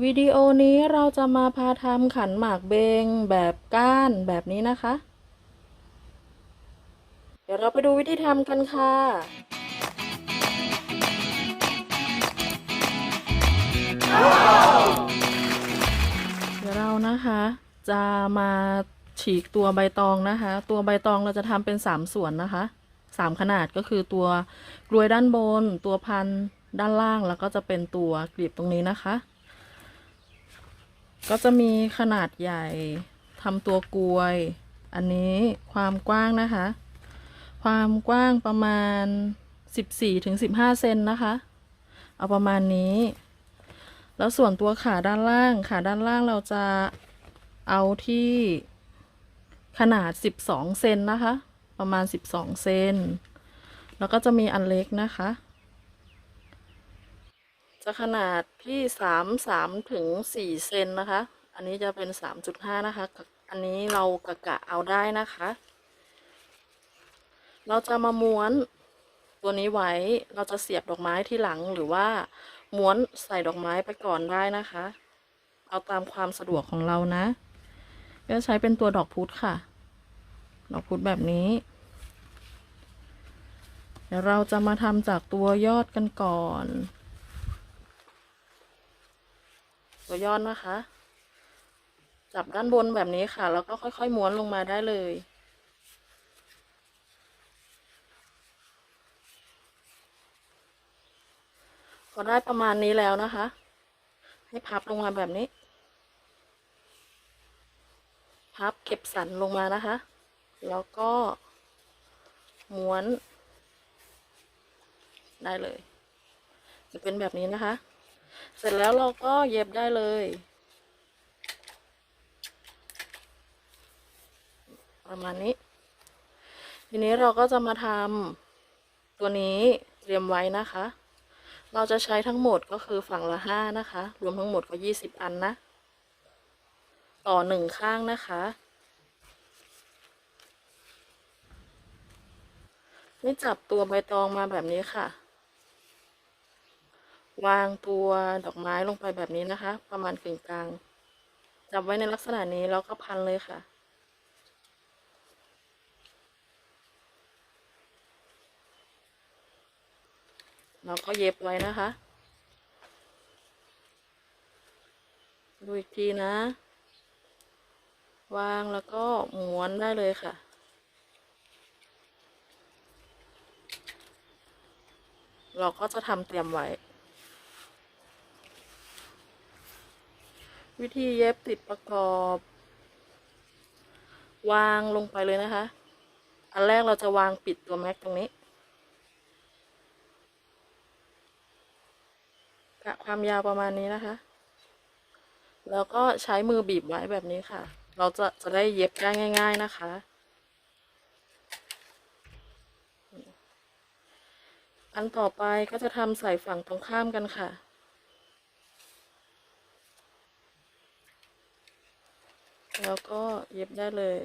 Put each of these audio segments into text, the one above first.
วิดีโอนี้เราจะมาพาทำขันหมากเบงแบบก้านแบบนี้นะคะ เดี๋ยวเราไปดูวิธีทำกันค่ะเดี๋ยวเรานะคะ จะมาฉีกตัวใบตองนะคะ ตัวใบตองเราจะทำเป็นสามส่วนนะคะสามขนาดก็คือตัวกลวยด้านบน ตัวพันด้านล่างแล้วก็จะเป็นตัวกลีบตรงนี้นะคะ ก็จะมีขนาดใหญ่ทำตัวกลวย อันนี้ความกว้างนะคะ ความกว้างประมาณ 14ถึง15 เซนนะคะ เอาประมาณนี้ แล้วส่วนตัวขาด้านล่างขาด้านล่างเราจะเอาที่ขนาด 12 เซนนะคะ ประมาณ 12 เซน แล้วก็จะมีอันเล็กนะคะ จะขนาดที่3 3ถึง4เซนนะคะ อันนี้จะเป็น3.5นะคะ อันนี้เรากะกะเอาได้นะคะ เราจะมาม้วนตัวนี้ไว้ เราจะเสียบดอกไม้ที่หลังหรือว่าม้วนใส่ดอกไม้ไปก่อนได้นะคะ เอาตามความสะดวกของเรานะ ก็ใช้เป็นตัวดอกพุธค่ะ ดอกพุธแบบนี้ เดี๋ยวเราจะมาทำจากตัวยอดกันก่อน ตัวยอดนะคะ จับด้านบนแบบนี้ค่ะ แล้วก็ค่อยๆม้วนลงมาได้เลยพอได้ประมาณนี้แล้วนะคะ ให้พับลงมาแบบนี้ พับเก็บสันลงมานะคะ แล้วก็ม้วนได้เลย จะเป็นแบบนี้นะคะ เสร็จแล้วเราก็เย็บได้เลยประมาณนี้ ทีนี้เราก็จะมาทำตัวนี้เตรียมไว้นะคะ เราจะใช้ทั้งหมดก็คือฝั่งละห้านะคะ รวมทั้งหมดก็ยี่สิบอันนะ ต่อหนึ่งข้างนะคะนี่จับตัวใบตองมาแบบนี้ค่ะ วางตัวดอกไม้ลงไปแบบนี้นะคะ ประมาณกึ่งกลาง จับไว้ในลักษณะนี้แล้วก็พันเลยค่ะ เราก็เย็บไว้นะคะดูอีกทีนะ วางแล้วก็ม้วนได้เลยค่ะเราก็จะทำเตรียมไว้ วิธีเย็บติดประกอบ วางลงไปเลยนะคะ อันแรกเราจะวางปิดตัวแม็กตรงนี้กะความยาวประมาณนี้นะคะ แล้วก็ใช้มือบีบไว้แบบนี้ค่ะ เราจะจะได้เย็บได้ง่าย ๆนะคะ อันต่อไปก็จะทำใส่ฝั่งตรงข้ามกันค่ะ แล้วก็เย็บได้เลย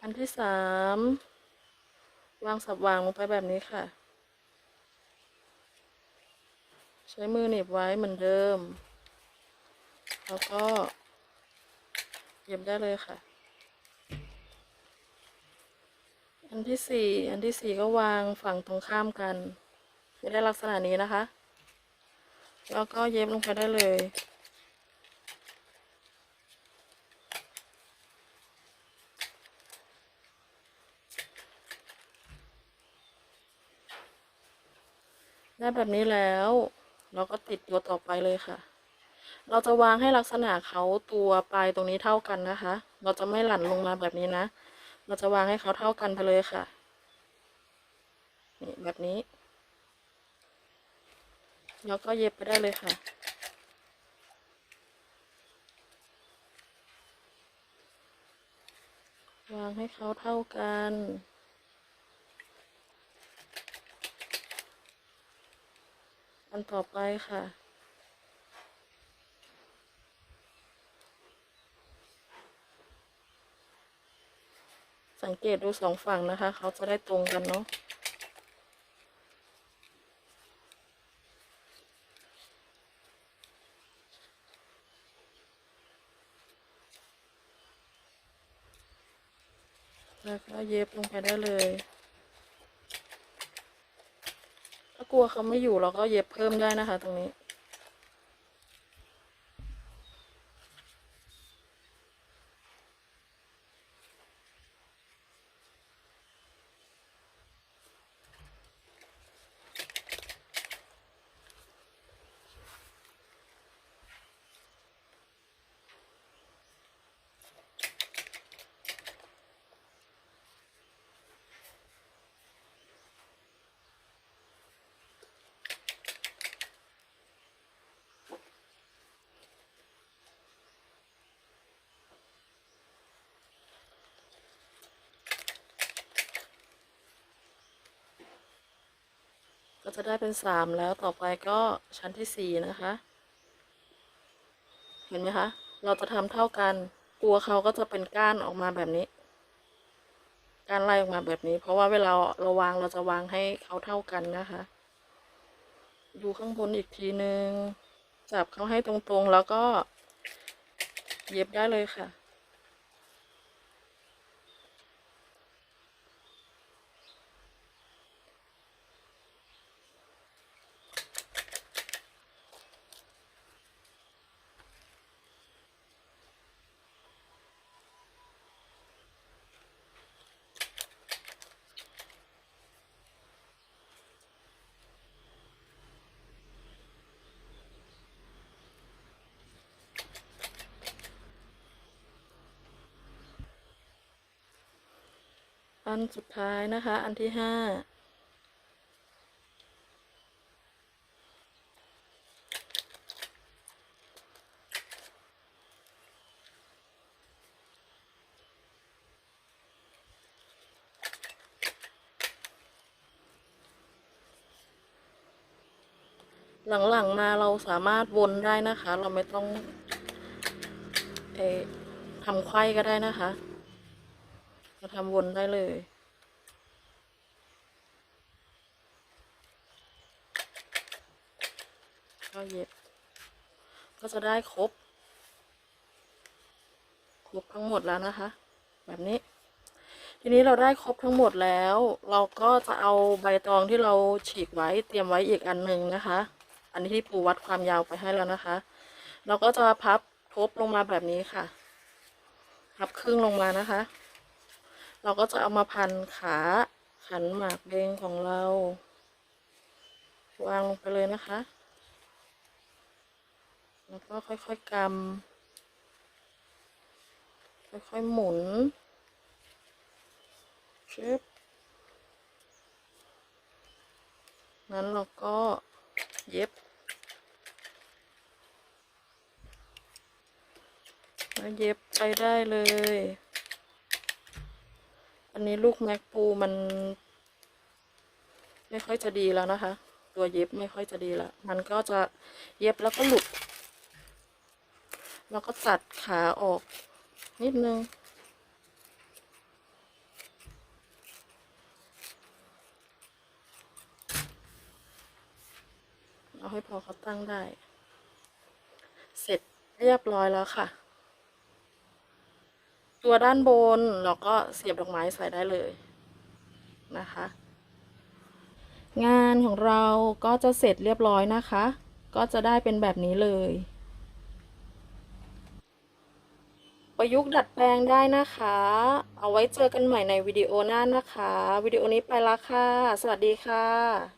อันที่สามวางสับวางลงไปแบบนี้ค่ะ ใช้มือหนีบไว้เหมือนเดิม แล้วก็ เย็บได้เลยค่ะ อันที่สี่อันที่สี่ก็วางฝั่งตรงข้ามกันจะได้ลักษณะนี้นะคะ แล้วก็เย็บลงไปได้เลย ได้แบบนี้แล้ว เราก็ติดตัวต่อไปเลยค่ะ เราจะวางให้ลักษณะเขาตัวปลายตรงนี้เท่ากันนะคะ เราจะไม่หลั่นลงมาแบบนี้นะ เราจะวางให้เขาเท่ากันไปเลยค่ะ นี่แบบนี้ แล้วก็เย็บไปได้เลยค่ะวางให้เขาเท่ากัน อันต่อไปค่ะ สังเกตดูสองฝั่งนะคะ เขาจะได้ตรงกันเนาะแล้วก็เย็บลงไปได้เลย กลัวเขาไม่อยู่เราก็เย็บเพิ่มได้นะคะ ตรงนี้ ก็จะได้เป็นสามแล้วต่อไปก็ชั้นที่สี่นะคะ เห็นไหมคะ เราจะทำเท่ากันกลัวเขาก็จะเป็นก้านออกมาแบบนี้ก้านไล่ออกมาแบบนี้ เพราะว่าเวลาเราวางเราจะวางให้เขาเท่ากันนะคะ ดูข้างบนอีกทีนึง จับเขาให้ตรงๆแล้วก็ เย็บได้เลยค่ะ อันสุดท้ายนะคะ อันที่ห้าหลังๆมาเราสามารถวนได้นะคะ เราไม่ต้องเอทำไข้ก็ได้นะคะ เราทำวนได้เลย ก็เย็บ ก็จะได้ครบ ครบทั้งหมดแล้วนะคะ แบบนี้ ทีนี้เราได้ครบทั้งหมดแล้ว เราก็จะเอาใบตองที่เราฉีกไว้เตรียมไว้อีกอันหนึ่งนะคะ อันนี้ที่ปูวัดความยาวไปให้แล้วนะคะ เราก็จะพับทบลงมาแบบนี้ค่ะพับครึ่งลงมานะคะ เราก็จะเอามาพันขาขันหมากเบงของเรา วางลงไปเลยนะคะ แล้วก็ค่อยๆกำค่อยๆหมุนชึบนั้นเราก็เย็บแล้วเย็บไปได้เลย อันนี้ลูกแม็กปูมัน ไม่ค่อยจะดีแล้วนะคะ ตัวเย็บไม่ค่อยจะดีแล้วมันก็จะเย็บแล้วก็หลุด แล้วก็ตัดขาออกนิดนึงเอาให้พอเขาตั้งได้ เสร็จเรียบร้อยแล้วค่ะ ตัวด้านบนเราก็เสียบดอกไม้ใส่ได้เลยนะคะ งานของเราก็จะเสร็จเรียบร้อยนะคะ ก็จะได้เป็นแบบนี้เลย ประยุกต์ดัดแปลงได้นะคะ เอาไว้เจอกันใหม่ในวิดีโอหน้านะคะ วิดีโอนี้ไปละค่ะ สวัสดีค่ะ